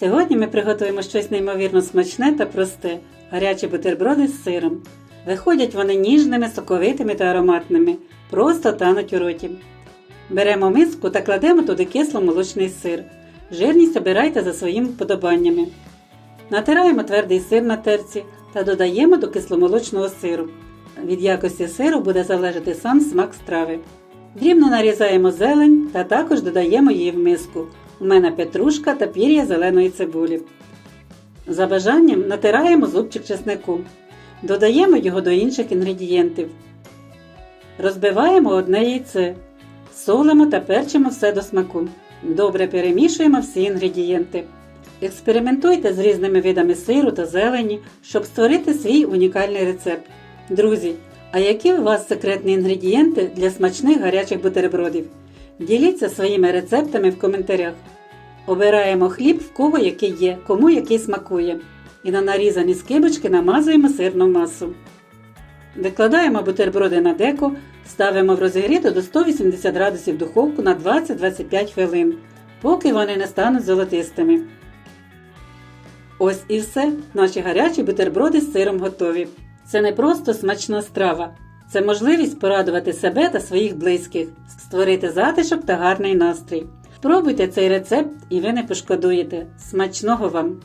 Сьогодні ми приготуємо щось неймовірно смачне та просте гарячі бутерброди з сиром. Виходять вони ніжними, соковитими та ароматними, просто тануть у роті. Беремо миску та кладемо туди кисломолочний сир. Жирність обирайте за своїми вподобаннями. Натираємо твердий сир на терці та додаємо до кисломолочного сиру. Від якості сиру буде залежати сам смак страви. Дрібно нарізаємо зелень та також додаємо її в миску. У мене петрушка та пір'я зеленої цибулі. За бажанням натираємо зубчик чеснику. Додаємо його до інших інгредієнтів. Розбиваємо одне яйце. Солимо та перчимо все до смаку. Добре перемішуємо всі інгредієнти. Експериментуйте з різними видами сиру та зелені, щоб створити свій унікальний рецепт. Друзі, а які у вас секретні інгредієнти для смачних гарячих бутербродів? Діліться своїми рецептами в коментарях. Обираємо хліб, в кого який є, кому який смакує. І на нарізані скибочки намазуємо сирну масу. Викладаємо бутерброди на деко, ставимо в розігріту до 180 градусів духовку на 20-25 хвилин, поки вони не стануть золотистими. Ось і все. Наші гарячі бутерброди з сиром готові. Це не просто смачна страва, це можливість порадувати себе та своїх близьких, створити затишок та гарний настрій. Спробуйте цей рецепт і ви не пошкодуєте. Смачного вам!